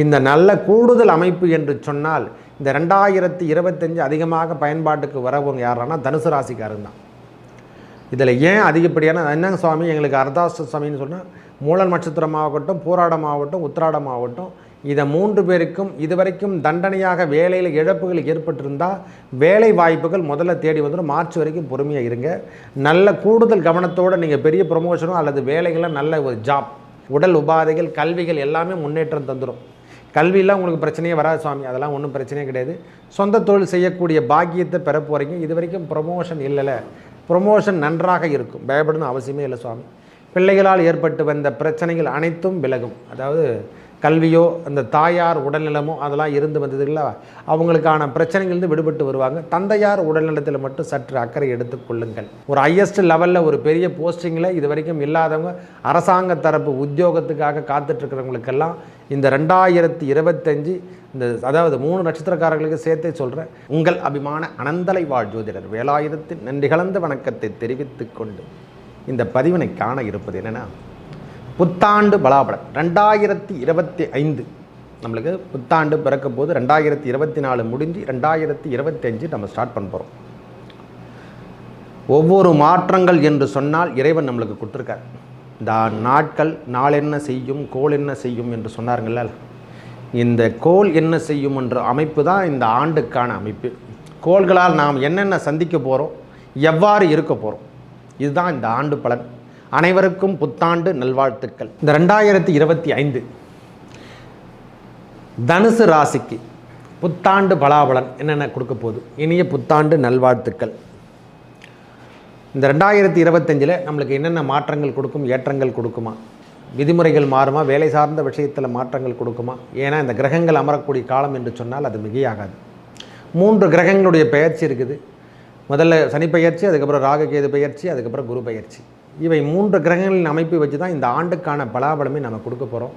இந்த நல்ல கூடுதல் அமைப்பு என்று சொன்னால் இந்த ரெண்டாயிரத்தி இருபத்தஞ்சு அதிகமாக பயன்பாட்டுக்கு வரவங்க யாரானா தனுசு ராசிக்காரன் தான். இதில் ஏன் அதிகப்படியான என்னங்க சுவாமி எங்களுக்கு அர்த்தாஷ்ட சுவாமின்னு சொன்னால் மூலன் நட்சத்திரமாகட்டும் போராடமாகட்டும் உத்திராடமாகட்டும் இதை மூன்று பேருக்கும் இதுவரைக்கும் தண்டனையாக வேலையில் இழப்புகள் ஏற்பட்டிருந்தால் வேலை வாய்ப்புகள் முதல்ல தேடி வந்துடும் மார்ச் வரைக்கும் பொறுமையாக இருங்க. நல்ல கூடுதல் கவனத்தோடு நீங்கள் பெரிய ப்ரொமோஷனோ அல்லது வேலைகளை நல்ல ஒரு ஜாப் உடல் உபாதைகள் கல்விகள் எல்லாமே முன்னேற்றம் தந்துடும் கல்வியெல்லாம் உங்களுக்கு பிரச்சனையே வராது சுவாமி. அதெல்லாம் ஒன்றும் பிரச்சனையே கிடையாது. சொந்த தொழில் செய்யக்கூடிய பாக்கியத்தை பெற போகிறீங்க இது வரைக்கும் ப்ரொமோஷன் இல்லைல்ல ப்ரொமோஷன் நன்றாக இருக்கும். பயப்படணும் அவசியமே இல்லை சுவாமி. பிள்ளைகளால் ஏற்பட்டு வந்த பிரச்சனைகள் அனைத்தும் விலகும். அதாவது கல்வியோ அந்த தாயார் உடல்நலமோ அதெல்லாம் இருந்து வந்ததுங்களா அவங்களுக்கான பிரச்சனைகள்ந்து விடுபட்டு வருவாங்க. தந்தையார் உடல்நலத்தில் மட்டும் சற்று அக்கறை எடுத்துக்கொள்ளுங்கள் ஒரு ஹையஸ்ட் லெவலில் ஒரு பெரிய போஸ்டிங்கில் இது வரைக்கும் இல்லாதவங்க அரசாங்க தரப்பு உத்தியோகத்துக்காக காத்துட்ருக்கிறவங்களுக்கெல்லாம் இந்த ரெண்டாயிரத்தி இருபத்தஞ்சு இந்த அதாவது மூணு நட்சத்திரக்காரர்களுக்கு சேர்த்தே சொல்கிறேன் உங்கள் அபிமான அனந்தலை வாழ் ஜோதிடர் வேலாயுதத்தின் நன்றி கலந்த வணக்கத்தை தெரிவித்து கொண்டு இந்த பதிவினை காண இருப்பது என்னென்னா புத்தாண்டு பலாபலம் ரெண்டாயிரத்தி இருபத்தி ஐந்து நம்மளுக்கு புத்தாண்டு பிறக்க போது ரெண்டாயிரத்தி இருபத்தி நாலு முடிஞ்சு ரெண்டாயிரத்தி இருபத்தஞ்சு நம்ம ஸ்டார்ட் பண்ண போகிறோம் ஒவ்வொரு மாற்றங்கள் என்று சொன்னால் இறைவன் நம்மளுக்கு கொடுத்துருக்கார். இந்த நாட்கள் நாள் என்ன செய்யும் கோள் என்ன செய்யும் என்று சொன்னாருங்கள்ல இந்த கோள் என்ன செய்யும் என்ற அமைப்பு தான் இந்த ஆண்டுக்கான அமைப்பு. கோள்களால் நாம் என்னென்ன சந்திக்க போகிறோம் எவ்வாறு இருக்க போகிறோம் இதுதான் இந்த ஆண்டு பலன். அனைவருக்கும் புத்தாண்டு நல்வாழ்த்துக்கள். இந்த ரெண்டாயிரத்தி இருபத்தி ஐந்து தனுசு ராசிக்கு புத்தாண்டு பலாபலன் என்னென்ன கொடுக்க போகுது? இனிய புத்தாண்டு நல்வாழ்த்துக்கள். இந்த ரெண்டாயிரத்தி இருபத்தஞ்சில் நம்மளுக்கு என்னென்ன மாற்றங்கள் கொடுக்கும் ஏற்றங்கள் கொடுக்குமா? விதிமுறைகள் மாறுமா? வேலை சார்ந்த விஷயத்தில் மாற்றங்கள் கொடுக்குமா? ஏன்னா இந்த கிரகங்கள் அமரக்கூடிய காலம் என்று சொன்னால் அது மிகையாகாது. மூன்று கிரகங்களுடைய பெயர்ச்சி இருக்குது. முதல்ல சனி பெயர்ச்சி அதுக்கப்புறம் ராககேது பெயர்ச்சி அதுக்கப்புறம் குரு பெயர்ச்சி. இவை மூன்று கிரகங்களின் அமைப்பை வச்சு தான் இந்த ஆண்டுக்கான பலாபலமே நம்ம கொடுக்க போகிறோம்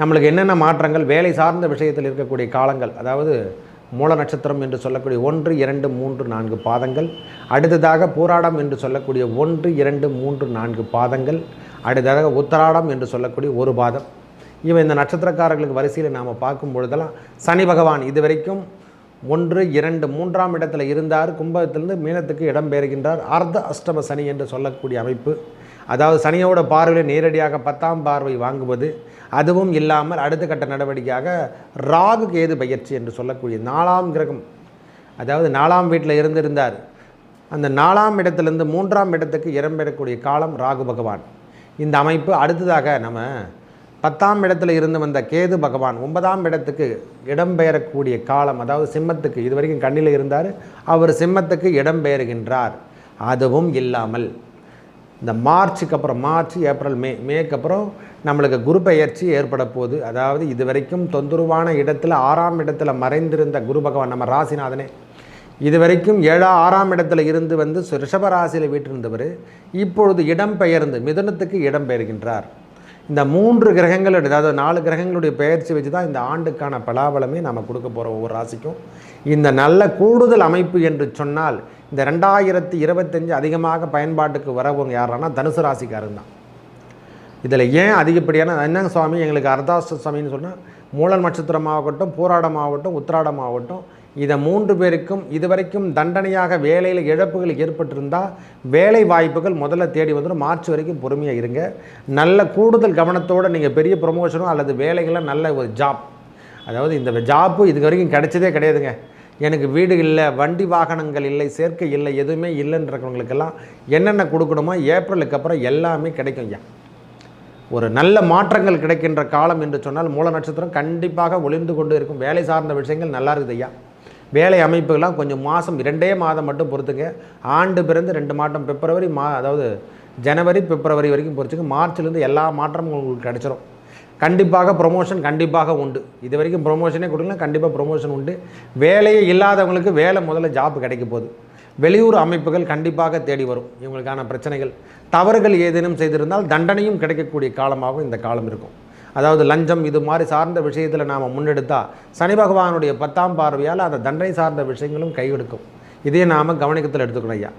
நம்மளுக்கு என்னென்ன மாற்றங்கள் வேலை சார்ந்த விஷயத்தில் இருக்கக்கூடிய காலங்கள் அதாவது மூல நட்சத்திரம் என்று சொல்லக்கூடிய ஒன்று இரண்டு மூன்று நான்கு பாதங்கள். அடுத்ததாக பூராடம் என்று சொல்லக்கூடிய ஒன்று இரண்டு மூன்று நான்கு பாதங்கள். அடுத்ததாக உத்தராடம் என்று சொல்லக்கூடிய ஒரு பாதம். இவன் இந்த நட்சத்திரக்காரர்களுக்கு வரிசையில் நாம் பார்க்கும் பொழுதெல்லாம் சனி பகவான் இதுவரைக்கும் ஒன்று இரண்டு மூன்றாம் இடத்துல இருந்தார். கும்பகத்திலிருந்து மீனத்துக்கு இடம் பெறுகின்றார் அர்த்த அஷ்டம சனி என்று சொல்லக்கூடிய அமைப்பு. அதாவது சனியோட பார்வையில் நேரடியாக பத்தாம் பார்வை வாங்குவது. அதுவும் இல்லாமல் அடுத்த கட்ட நடவடிக்கையாக ராகு கேது பயிற்சி என்று சொல்லக்கூடிய நாலாம் கிரகம். அதாவது நாலாம் வீட்டில் இருந்திருந்தார். அந்த நாலாம் இடத்திலிருந்து மூன்றாம் இடத்துக்கு இடம்பெறக்கூடிய காலம் ராகு பகவான். இந்த அமைப்பு அடுத்ததாக நம்ம பத்தாம் இடத்துல இருந்து வந்த கேது பகவான் ஒன்பதாம் இடத்துக்கு இடம்பெயரக்கூடிய காலம் அதாவது சிம்மத்துக்கு இது வரைக்கும் கண்ணில் இருந்தார் அவர் சிம்மத்துக்கு இடம்பெயர்கின்றார் அதுவும் இல்லாமல் இந்த மார்ச்சுக்கு அப்புறம் மார்ச் ஏப்ரல் மே மேக்கு அப்புறம் நம்மளுக்கு குரு பெயர்ச்சி ஏற்பட போகுது. அதாவது இது வரைக்கும் தொந்தரவான இடத்துல ஆறாம் இடத்துல மறைந்திருந்த குரு பகவான் நம்ம ராசிநாதனே. இது வரைக்கும் ஏழா ஆறாம் இடத்துல இருந்து வந்து ரிஷப ராசியில் வீட்டிருந்தவர் இப்பொழுது இடம்பெயர்ந்து மிதுனத்துக்கு இடம்பெயர்கின்றார் இந்த மூன்று கிரகங்கள் அதாவது நாலு கிரகங்களுடைய பெயர்ச்சி வச்சு தான் இந்த ஆண்டுக்கான பலாபலமே நம்ம கொடுக்க போகிறோம் ஒவ்வொரு ராசிக்கும். இந்த நல்ல கூடுதல் அமைப்பு என்று சொன்னால் இந்த ரெண்டாயிரத்தி இருபத்தஞ்சு அதிகமாக பயன்பாட்டுக்கு வரவங்க யாரானா தனுசு ராசிக்காரங்க தான். இதில் ஏன் அதிகப்படியான என்னங்க சுவாமி எங்களுக்கு அர்த்தாஷ்ட சுவாமின்னு சொன்னால் மூலல் நட்சத்திரமாகட்டும் போராடமாகட்டும் உத்திராடமாகட்டும் இதை மூன்று பேருக்கும் இதுவரைக்கும் தண்டனையாக வேலையில் இழப்புகள் ஏற்பட்டிருந்தால் வேலை வாய்ப்புகள் முதல்ல தேடி வந்துடும் மார்ச் வரைக்கும் பொறுமையாக இருங்க. நல்ல கூடுதல் கவனத்தோடு நீங்கள் பெரிய ப்ரொமோஷனோ அல்லது வேலைகளில் நல்ல ஒரு ஜாப் அதாவது இந்த ஜாப்பு இது வரைக்கும் கிடைச்சதே கிடையாதுங்க. எனக்கு வீடு இல்லை வண்டி வாகனங்கள் இல்லை சேர்க்கை இல்லை எதுவுமே இல்லைன்றவங்களுக்கெல்லாம் என்னென்ன கொடுக்கணுமோ ஏப்ரலுக்கு அப்புறம் எல்லாமே கிடைக்கும் ஐயா. ஒரு நல்ல மாற்றங்கள் கிடைக்கின்ற காலம் என்று சொன்னால் மூல நட்சத்திரம் கண்டிப்பாக ஒளிந்து கொண்டு இருக்கும். வேலை சார்ந்த விஷயங்கள் நல்லா இருக்குது ஐயா. வேலை அமைப்புகள்லாம் கொஞ்சம் மாதம் இரண்டே மாதம் மட்டும் பொறுத்துங்க. ஆண்டு பிறந்து ரெண்டு மாதம் பிப்ரவரி மா அதாவது ஜனவரி பிப்ரவரி வரைக்கும் பொறுத்துங்க. மார்ச்லேருந்து எல்லா மாற்றமும் உங்களுக்கு கிடச்சிரும். கண்டிப்பாக ப்ரொமோஷன் கண்டிப்பாக உண்டு. இது வரைக்கும் ப்ரொமோஷனே கொடுக்கலாம் கண்டிப்பாக ப்ரொமோஷன் உண்டு. வேலையே இல்லாதவங்களுக்கு வேலை முதல்ல ஜாப் கிடைக்க போகுது. வெளியூர் அமைப்புகள் கண்டிப்பாக தேடி வரும். இவங்களுக்கான பிரச்சனைகள். தவறுகள் ஏதேனும் செய்திருந்தால் தண்டனையும் கிடைக்கக்கூடிய காலமாகவும் இந்த காலம் இருக்கும். அதாவது லஞ்சம் இது மாதிரி சார்ந்த விஷயத்தில் நாம் முன்னெடுத்தால் சனி பகவானுடைய பத்தாம் பார்வையால் அந்த தண்டனை சார்ந்த விஷயங்களும் கையெடுக்கும். இதையே நாம் கவனிக்கத்தில் எடுத்துக்கணும் ஐயா.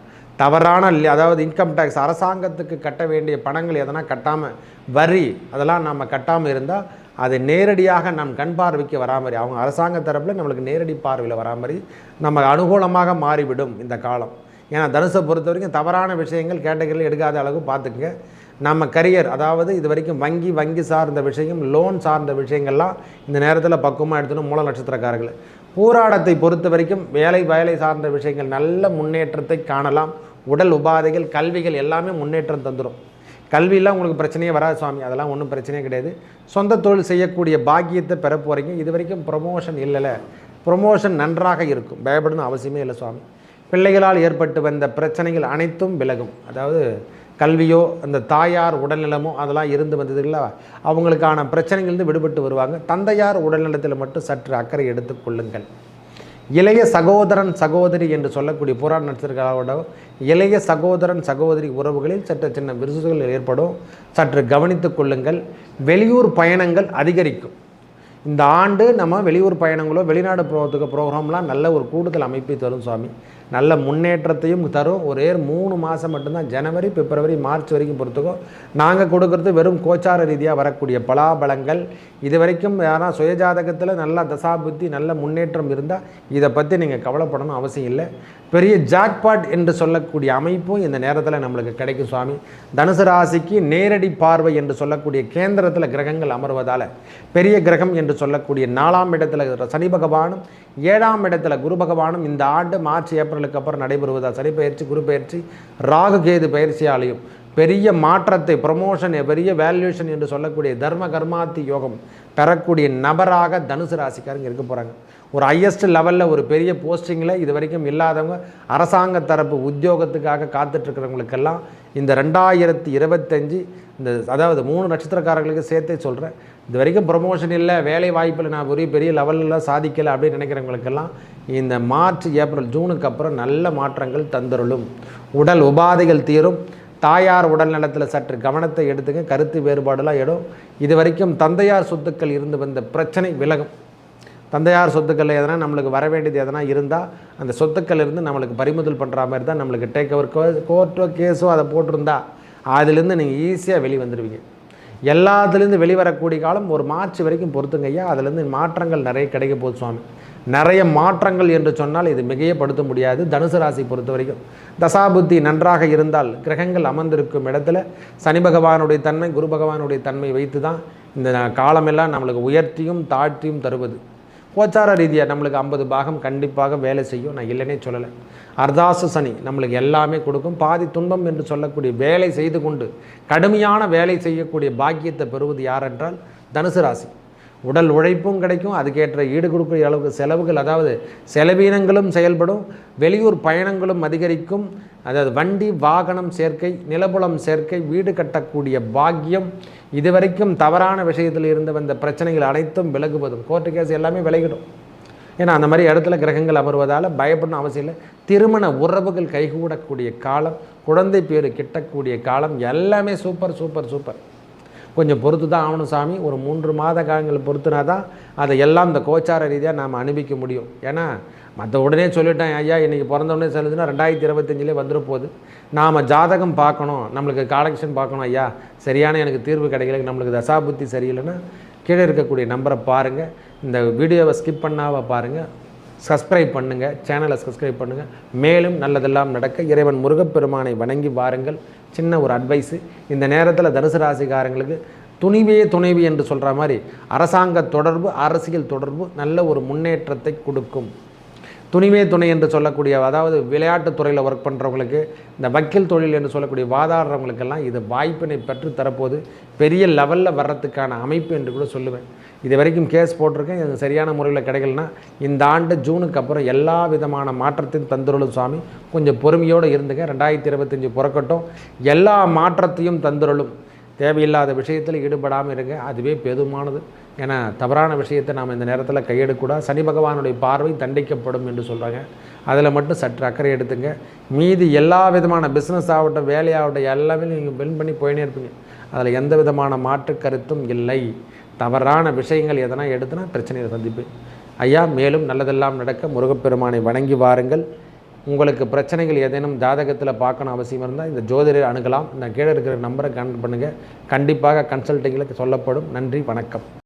தவறான அதாவது இன்கம் டேக்ஸ் அரசாங்கத்துக்கு கட்ட வேண்டிய பணங்கள் எதனா கட்டாமல் வரி அதெல்லாம் நம்ம கட்டாமல் இருந்தால் அதை நேரடியாக நம் கண் பார்வைக்கு வரா மாதிரி அவங்க அரசாங்க தரப்பில் நம்மளுக்கு நேரடி பார்வையில் வரா மாதிரி நம்ம அனுகூலமாக மாறிவிடும் இந்த காலம். ஏன்னா தனுசை பொறுத்த வரைக்கும் தவறான விஷயங்கள் கேட்டகரியில் எடுக்காத அளவு பார்த்துக்குங்க. நம்ம கரியர் அதாவது இது வரைக்கும் வங்கி வங்கி சார்ந்த விஷயம் லோன் சார்ந்த விஷயங்கள்லாம் இந்த நேரத்தில் பக்குவமாக எடுத்துணும் மூல நட்சத்திரக்காரர்கள். பூராடத்தை பொறுத்த வரைக்கும் வேலை வேலை சார்ந்த விஷயங்கள் நல்ல முன்னேற்றத்தை காணலாம். உடல் உபாதைகள் கல்விகள் எல்லாமே முன்னேற்றம் தந்துடும் கல்வியெல்லாம் உங்களுக்கு பிரச்சனையே வராது சுவாமி. அதெல்லாம் ஒன்றும் பிரச்சனையே கிடையாது. சொந்த தொழில் செய்யக்கூடிய பாக்கியத்தை பெற போகிறீங்க இது வரைக்கும் ப்ரொமோஷன் இல்லைல்ல. ப்ரொமோஷன் நன்றாக இருக்கும். பயப்படணும் அவசியமே இல்லை சுவாமி. பிள்ளைகளால் ஏற்பட்டு வந்த பிரச்சனைகள் அனைத்தும் விலகும். அதாவது கல்வியோ அந்த தாயார் உடல்நலமோ அதெல்லாம் இருந்து வந்ததுல அவங்களுக்கான பிரச்சனைகள்ந்து விடுபட்டு வருவாங்க. தந்தையார் உடல்நலத்தில் மட்டும் சற்று அக்கறை எடுத்துக்கொள்ளுங்கள் இளைய சகோதரன் சகோதரி என்று சொல்லக்கூடிய புறா நட்சத்திரங்களோட இளைய சகோதரன் சகோதரி உறவுகளில் சற்று சின்ன விருசுகள் ஏற்படும். சற்று கவனித்துக் கொள்ளுங்கள். வெளியூர் பயணங்கள் அதிகரிக்கும். இந்த ஆண்டு நம்ம வெளியூர் பயணங்களோ வெளிநாடு போகிறதுக்கு ப்ரோக்ராம்லாம் நல்ல ஒரு கூடுதல் அமைப்பை தரும் சுவாமி நல்ல முன்னேற்றத்தையும் தரும். ஒரே மூணு மாதம் மட்டும்தான் ஜனவரி பிப்ரவரி மார்ச் வரைக்கும் பொறுத்துக்கோ. நாங்கள் கொடுக்கறது வெறும் கோச்சார ரீதியாக வரக்கூடிய பலாபலங்கள் இது வரைக்கும் யாரா சுயஜாதகத்தில் நல்ல தசாபுத்தி நல்ல முன்னேற்றம் இருந்தால் இதை பற்றி நீங்கள் கவலைப்படணும் அவசியம் இல்லை. பெரிய ஜாக்பாட் என்று சொல்லக்கூடிய அமைப்பும் இந்த நேரத்தில் நம்மளுக்கு கிடைக்கும் சுவாமி. தனுசு ராசிக்கு நேரடி பார்வை என்று சொல்லக்கூடிய கேந்திரத்தில் கிரகங்கள் அமர்வதால் பெரிய கிரகம் என்று சொல்லக்கூடிய நாலாம் இடத்துல சனி பகவானும் ஏழாம் இடத்துல குரு பகவானும் இந்த ஆண்டு மார்ச் ஏப்ரலுக்கு அப்புறம் நடைபெறுவதா சனி பயிற்சி குரு பயிற்சி ராகு கேது பயிற்சியாலையும் பெரிய மாற்றத்தை ப்ரமோஷன் பெரிய வேல்யூஷன் என்று சொல்லக்கூடிய தர்ம கர்மாத்தி யோகம் பெறக்கூடிய நபராக தனுசு ராசிக்காரங்க இருக்க போகிறாங்க ஒரு ஹையஸ்ட் லெவலில் ஒரு பெரிய போஸ்டிங்கில் இது வரைக்கும் இல்லாதவங்க அரசாங்க தரப்பு உத்தியோகத்துக்காக காத்துட்ருக்கிறவங்களுக்கெல்லாம் இந்த ரெண்டாயிரத்தி இருபத்தஞ்சி இந்த அதாவது மூணு நட்சத்திரக்காரர்களுக்கு சேர்த்தே சொல்கிறேன் இது வரைக்கும் ப்ரொமோஷன் இல்லை வேலை வாய்ப்பில் நான் ஒரு பெரிய லெவலில் சாதிக்கலை அப்படின்னு நினைக்கிறவங்களுக்கெல்லாம் இந்த மார்ச் ஏப்ரல் ஜூனுக்கு அப்புறம் நல்ல மாற்றங்கள் தந்துருளும். உடல் உபாதைகள் தீரும். தாயார் உடல் நலத்தில் சற்று கவனத்தை எடுத்துங்க கருத்து வேறுபாடெல்லாம் இடம் இது வரைக்கும் தந்தையார் சொத்துக்கள் இருந்து வந்த பிரச்சனை விலகும். தந்தையார் சொத்துக்கள் எதனா நம்மளுக்கு வர வேண்டியது எதனா இருந்தால் அந்த சொத்துக்கள் இருந்து நம்மளுக்கு பறிமுதல் பண்ணுற மாதிரி தான் நம்மளுக்கு டேக் ஓவர் கோர்ட்டோ கேஸோ அதை போட்டிருந்தா அதுலேருந்து நீங்கள் ஈஸியாக வெளி வந்துடுவீங்க எல்லாத்துலேருந்து வெளிவரக்கூடிய காலம் ஒரு மார்ச் வரைக்கும் பொறுத்துங்க ஐயா. அதுலேருந்து மாற்றங்கள் நிறைய கிடைக்க போகுது சுவாமி. நிறைய மாற்றங்கள் என்று சொன்னால் இது மிகையப்படுத்த முடியாது. தனுசு ராசி பொறுத்த வரைக்கும் தசாபுத்தி நன்றாக இருந்தால் கிரகங்கள் அமர்ந்திருக்கும் இடத்துல சனி பகவானுடைய தன்மை குரு பகவானுடைய தன்மை வைத்து தான் இந்த காலமெல்லாம் நம்மளுக்கு உயர்த்தியும் தாழ்த்தியும் தருவது. கோச்சார ரீதியாக நம்மளுக்கு ஐம்பது பாகம் கண்டிப்பாக வேலை செய்யும். நான் இல்லைன்னே சொல்லலை. அர்தாசு சனி நம்மளுக்கு எல்லாமே கொடுக்கும். பாதி துன்பம் என்று சொல்லக்கூடிய வேலை செய்து கொண்டு கடுமையான வேலை செய்யக்கூடிய பாக்கியத்தை பெறுவது யார் என்றால் தனுசு ராசி. உடல் உழைப்பும் கிடைக்கும் அதுக்கேற்ற ஈடு கொடுக்கிற அளவுக்கு செலவுகள் அதாவது செலவீனங்களும் செயல்படும் வெளியூர் பயணங்களும் அதிகரிக்கும் அதாவது வண்டி வாகனம் சேர்க்கை நிலபுலம் சேர்க்கை வீடு கட்டக்கூடிய பாக்கியம். இதுவரைக்கும் தவறான விஷயத்தில் இருந்து வந்த பிரச்சனைகள் அனைத்தும் விலகுவதும் கோர்ட்டு கேஸ் எல்லாமே விலகிடும். ஏன்னா அந்த மாதிரி இடத்துல கிரகங்கள் அமர்வதால் பயப்படணும் அவசியம் இல்லை. திருமண உறவுகள் கைகூடக்கூடிய காலம் குழந்தை பேர் கிட்டக்கூடிய காலம் எல்லாமே சூப்பர் சூப்பர் சூப்பர் கொஞ்சம் பொறுத்து தான் ஆகணும் சாமி. ஒரு மூன்று மாத காலங்கள் பொறுத்துனா தான் அதை எல்லாம் இந்த கோச்சார ரீதியாக நாம் அனுபவிக்க முடியும். ஏன்னா மற்ற உடனே சொல்லிட்டேன் ஐயா இன்றைக்கி பிறந்தவுடனே செலுதுன்னா ரெண்டாயிரத்தி இருபத்தஞ்சிலே வந்துட போகுது. நாம் ஜாதகம் பார்க்கணும். நம்மளுக்கு காலெக்ஷன் பார்க்கணும் ஐயா. சரியான எனக்கு தீர்வு கிடைக்கல. நம்மளுக்கு தசாபுத்தி சரியில்லைன்னா கீழே இருக்கக்கூடிய நம்பரை பாருங்கள் இந்த வீடியோவை ஸ்கிப் பண்ணாமல் பாருங்கள் சப்ஸ்கிரைப் பண்ணுங்கள் சேனலை சப்ஸ்கிரைப் பண்ணுங்கள் மேலும் நல்லதெல்லாம் நடக்க இறைவன் முருகப்பெருமானை வணங்கி வாருங்கள். சின்ன ஒரு அட்வைஸு இந்த நேரத்தில் தனுசு ராசிக்காரங்களுக்கு துணிவே துணைவி என்று சொல்கிற மாதிரி அரசாங்க தொடர்பு அரசியல் தொடர்பு நல்ல ஒரு முன்னேற்றத்தை கொடுக்கும். துணிவே துணை என்று சொல்லக்கூடிய அதாவது விளையாட்டுத் துறையில் ஒர்க் பண்ணுறவங்களுக்கு இந்த வக்கீல் தொழில் என்று சொல்லக்கூடிய வாதாடுறவங்களுக்கெல்லாம் இது வாய்ப்பினை பெற்று தரப்போது பெரிய லெவலில் வர்றதுக்கான அமைப்பு என்று கூட சொல்லுவேன். இது வரைக்கும் கேஸ் போட்டிருக்கேன். இது சரியான முறையில் கிடைக்கலனா இந்த ஆண்டு ஜூனுக்கு அப்புறம் எல்லா விதமான மாற்றத்தையும் தந்துருளும் சுவாமி. கொஞ்சம் பொறுமையோடு இருந்துங்க. ரெண்டாயிரத்தி இருபத்தஞ்சி புறக்கட்டும். எல்லா மாற்றத்தையும் தந்துருளும். தேவையில்லாத விஷயத்தில் ஈடுபடாமல் இருங்க. அதுவே பெதுமானது. ஏன்னா தவறான விஷயத்தை நாம் இந்த நேரத்தில் கையெடுக்கூடாது. சனி பகவானுடைய பார்வை தண்டிக்கப்படும் என்று சொல்கிறாங்க அதில் மட்டும் சற்று அக்கறை எடுத்துங்க. மீதி எல்லா விதமான பிஸ்னஸ் ஆகட்டும் வேலையாகட்டும் எல்லாமே நீங்கள் பின் பண்ணி போயினே இருப்பீங்க. அதில் எந்த விதமான மாற்று கருத்தும் இல்லை. தவறான விஷயங்கள் எதனா எடுத்துனா பிரச்சனையை சந்திப்பேன் ஐயா மேலும் நல்லதெல்லாம் நடக்க முருகப்பெருமானை வணங்கி வாருங்கள். உங்களுக்கு பிரச்சனைகள் ஏதேனும் ஜாதகத்தில் பார்க்கணும் அவசியம் இருந்தால் இந்த ஜோதிடர் அணுகலாம். இந்த கீழே இருக்கிற நம்பரை கனெக்ட் பண்ணுங்கள் கண்டிப்பாக கன்சல்ட்டிங்கில் சொல்லப்படும். நன்றி வணக்கம்.